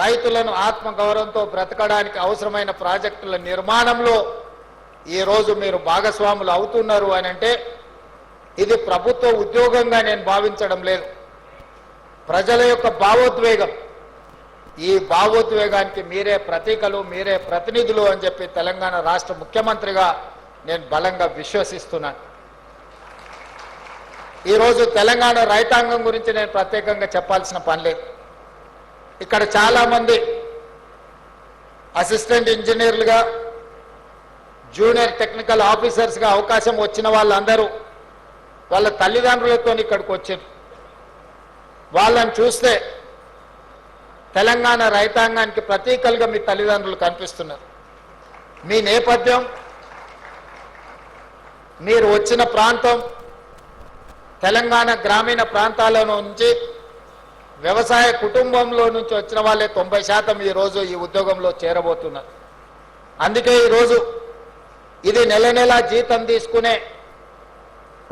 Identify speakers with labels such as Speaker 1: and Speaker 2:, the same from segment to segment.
Speaker 1: రైతులను ఆత్మగౌరవంతో బ్రతకడానికి అవసరమైన ప్రాజెక్టుల నిర్మాణంలో ఈరోజు మీరు భాగస్వాములు అవుతున్నారు అని అంటే ఇది ప్రభుత్వ ఉద్యోగంగా నేను భావించడం లేదు. ప్రజల యొక్క భావోద్వేగం. ఈ భావోద్వేగానికి మీరే ప్రతీకలు మీరే ప్రతినిధులు అని చెప్పి తెలంగాణ రాష్ట్ర ముఖ్యమంత్రిగా నేను బలంగా విశ్వసిస్తున్నాను. ఈరోజు తెలంగాణ రైతాంగం గురించి నేను ప్రత్యేకంగా చెప్పాల్సిన పని లేదు. ఇక్కడ చాలామంది అసిస్టెంట్ ఇంజనీర్లుగా జూనియర్ టెక్నికల్ ఆఫీసర్స్గా అవకాశం వచ్చిన వాళ్ళందరూ వాళ్ళ తల్లిదండ్రులతో ఇక్కడికి వచ్చారు. వాళ్ళని చూస్తే తెలంగాణ రైతాంగానికి ప్రతీకలుగా మీ తల్లిదండ్రులు కనిపిస్తున్నారు. మీ నేపథ్యం మీరు వచ్చిన ప్రాంతం తెలంగాణ గ్రామీణ ప్రాంతాల నుంచి వ్యవసాయ కుటుంబంలో నుంచి వచ్చిన వాళ్ళే తొంభై శాతం ఈరోజు ఈ ఉద్యోగంలో చేరబోతున్నారు. అందుకే ఈరోజు ఇది నెల నెల జీతం తీసుకునే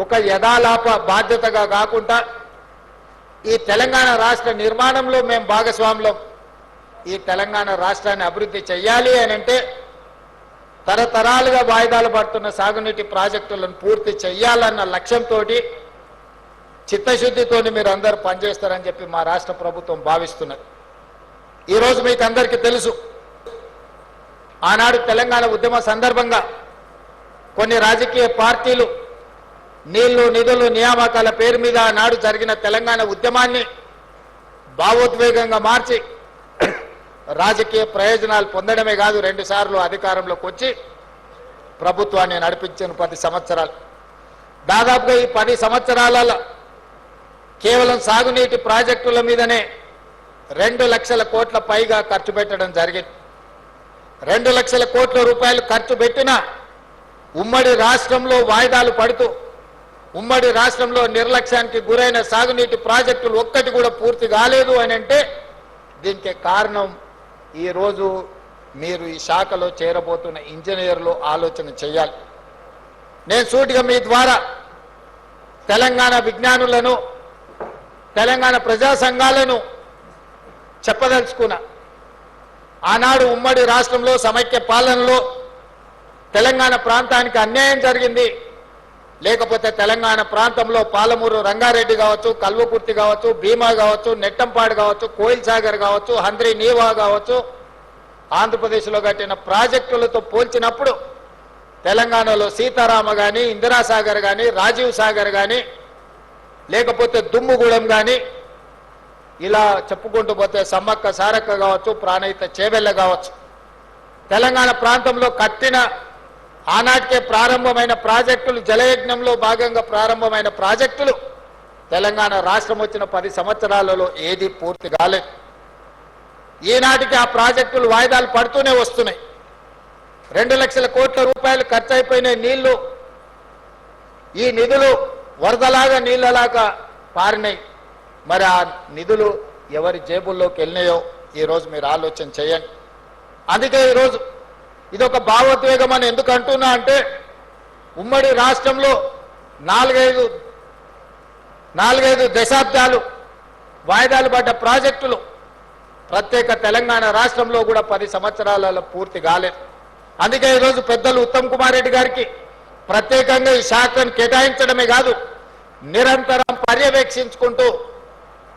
Speaker 1: ఒక యథాలాప బాధ్యతగా కాకుండా ఈ తెలంగాణ రాష్ట్ర నిర్మాణంలో మేము భాగస్వాములం. ఈ తెలంగాణ రాష్ట్రాన్ని అభివృద్ధి చెయ్యాలి అని అంటే తరతరాలుగా వాయిదాలు పడుతున్న సాగునీటి ప్రాజెక్టులను పూర్తి చెయ్యాలన్న లక్ష్యంతో చిత్తశుద్ధితోని మీరు అందరు పనిచేస్తారని చెప్పి మా రాష్ట్ర ప్రభుత్వం భావిస్తున్నది. ఈరోజు మీకు అందరికీ తెలుసు ఆనాడు తెలంగాణ ఉద్యమ సందర్భంగా కొన్ని రాజకీయ పార్టీలు నీళ్ళు నిధులు నియామకాల పేరు మీద ఆనాడు జరిగిన తెలంగాణ ఉద్యమాన్ని భావోద్వేగంగా మార్చి రాజకీయ ప్రయోజనాలు పొందడమే కాదు రెండు సార్లు అధికారంలోకి వచ్చి ప్రభుత్వాన్ని నడిపించిన పది సంవత్సరాలు. దాదాపుగా ఈ పది సంవత్సరాలలో కేవలం సాగునీటి ప్రాజెక్టుల మీదనే రెండు లక్షల కోట్ల పైగా ఖర్చు పెట్టడం జరిగింది. రెండు లక్షల కోట్ల రూపాయలు ఖర్చు పెట్టిన ఉమ్మడి రాష్ట్రంలో వాయిదాలు పడుతూ ఉమ్మడి రాష్ట్రంలో నిర్లక్ష్యానికి గురైన సాగునీటి ప్రాజెక్టులు ఒక్కటి కూడా పూర్తి కాలేదు అని అంటే దీనికి కారణం ఈరోజు మీరు ఈ శాఖలో చేరబోతున్న ఇంజనీర్లు ఆలోచన చేయాలి. నేను సూటిగా మీ ద్వారా తెలంగాణ విజ్ఞానులను తెలంగాణ ప్రజా సంఘాలను చెప్పదలుచుకున్నా ఆనాడు ఉమ్మడి రాష్ట్రంలో సమైక్య పాలనలో తెలంగాణ ప్రాంతానికి అన్యాయం జరిగింది. లేకపోతే తెలంగాణ ప్రాంతంలో పాలమూరు రంగారెడ్డి కావచ్చు కల్వకుర్తి కావచ్చు భీమా కావచ్చు నెట్టంపాడు కావచ్చు కోయిల్ సాగర్ కావచ్చు హంద్రి నీవా కావచ్చు ఆంధ్రప్రదేశ్లో కట్టిన ప్రాజెక్టులతో పోల్చినప్పుడు తెలంగాణలో సీతారామ కానీ ఇందిరాసాగర్ కానీ రాజీవ్ సాగర్ కానీ లేకపోతే దుమ్ముగూడెం కానీ ఇలా చెప్పుకుంటూ పోతే సమ్మక్క సారక్క కావచ్చు ప్రాణయిత చేవెళ్ళ కావచ్చు. తెలంగాణ ప్రాంతంలో కట్టిన ఆనాటికే ప్రారంభమైన ప్రాజెక్టులు జలయజ్ఞంలో భాగంగా ప్రారంభమైన ప్రాజెక్టులు తెలంగాణ రాష్ట్రం వచ్చిన పది సంవత్సరాలలో ఏది పూర్తి కాలేదు. ఈనాటికి ఆ ప్రాజెక్టులు వాయిదాలు పడుతూనే వస్తున్నాయి. రెండు లక్షల కోట్ల రూపాయలు ఖర్చు అయిపోయిన నీళ్ళు ఈ నిధులు వరదలాగా నీళ్ళలాగా పారినాయి. మరి ఆ నిధులు ఎవరి జేబుల్లోకి వెళ్ళినాయో ఈరోజు మీరు ఆలోచన చేయండి. అందుకే ఈరోజు ఇది ఒక భావోద్వేగం అని ఎందుకు అంటున్నా అంటే ఉమ్మడి రాష్ట్రంలో నాలుగైదు నాలుగైదు దశాబ్దాలు వాయిదాలు పడ్డ ప్రాజెక్టులు ప్రత్యేక తెలంగాణ రాష్ట్రంలో కూడా పది సంవత్సరాలలో పూర్తి కాలేదు. అందుకే ఈరోజు పెద్దలు ఉత్తమ్ కుమార్ రెడ్డి గారికి ప్రత్యేకంగా ఈ శాఖను కేటాయించడమే కాదు నిరంతరం పర్యవేక్షించుకుంటూ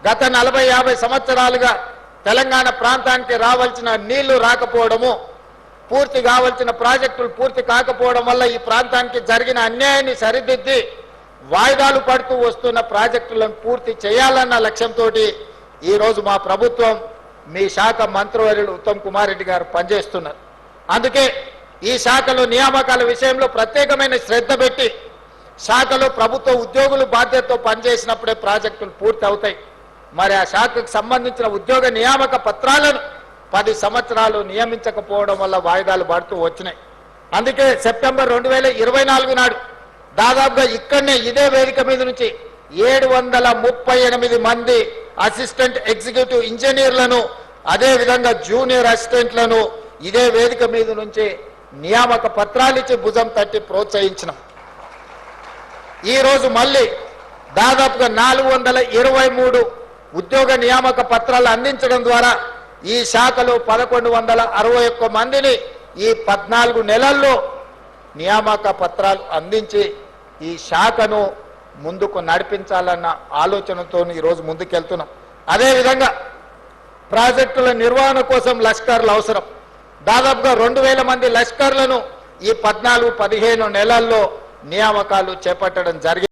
Speaker 1: గత నలభై యాభై సంవత్సరాలుగా తెలంగాణ ప్రాంతానికి రావాల్సిన నీళ్ళు రాకపోవడము పూర్తి కావాల్సిన ప్రాజెక్టులు పూర్తి కాకపోవడం వల్ల ఈ ప్రాంతానికి జరిగిన అన్యాయాన్ని సరిదిద్ది వాయిదాలు పడుతూ వస్తున్న ప్రాజెక్టులను పూర్తి చేయాలన్న లక్ష్యంతో ఈరోజు మా ప్రభుత్వం మీ శాఖ మంత్రివర్యులు ఉత్తమ్ కుమార్ రెడ్డి గారు పనిచేస్తున్నారు. అందుకే ఈ శాఖలో నియామకాల విషయంలో ప్రత్యేకమైన శ్రద్ధ పెట్టి శాఖలో ప్రభుత్వ ఉద్యోగులు బాధ్యతతో పనిచేసినప్పుడే ప్రాజెక్టులు పూర్తి అవుతాయి మరి ఆ శాఖకు సంబంధించిన ఉద్యోగ నియామక పత్రాలను పది సంవత్సరాలు నియమించకపోవడం వల్ల వాయిదాలు పడుతూ వచ్చినాయి. అందుకే సెప్టెంబర్ రెండు వేల ఇరవై నాలుగు నాడు దాదాపుగా ఇక్కడనే ఇదే వేదిక మీద నుంచి ఏడు వందల ముప్పై ఎనిమిది మంది అసిస్టెంట్ ఎగ్జిక్యూటివ్ ఇంజనీర్లను అదేవిధంగా జూనియర్ అసిస్టెంట్లను ఇదే వేదిక మీద నుంచి నియామక పత్రాలు ఇచ్చి భుజం తట్టి ప్రోత్సహించినాం. ఈరోజు మళ్ళీ దాదాపుగా నాలుగు వందల ఇరవై మూడు ఉద్యోగ నియామక పత్రాలు అందించడం ద్వారా ఈ శాఖలో పదకొండు వందల అరవై ఒక్క మందిని ఈ పద్నాలుగు నెలల్లో నియామక పత్రాలు అందించి ఈ శాఖను ముందుకు నడిపించాలన్న ఆలోచనతో ఈరోజు ముందుకెళ్తున్నాం. అదేవిధంగా ప్రాజెక్టుల నిర్వహణ కోసం లష్కర్లు అవసరం. దాదాపుగా రెండు వేల మంది లష్కర్లను ఈ పద్నాలుగు పదిహేను నెలల్లో నియామకాలు చేపట్టడం జరిగింది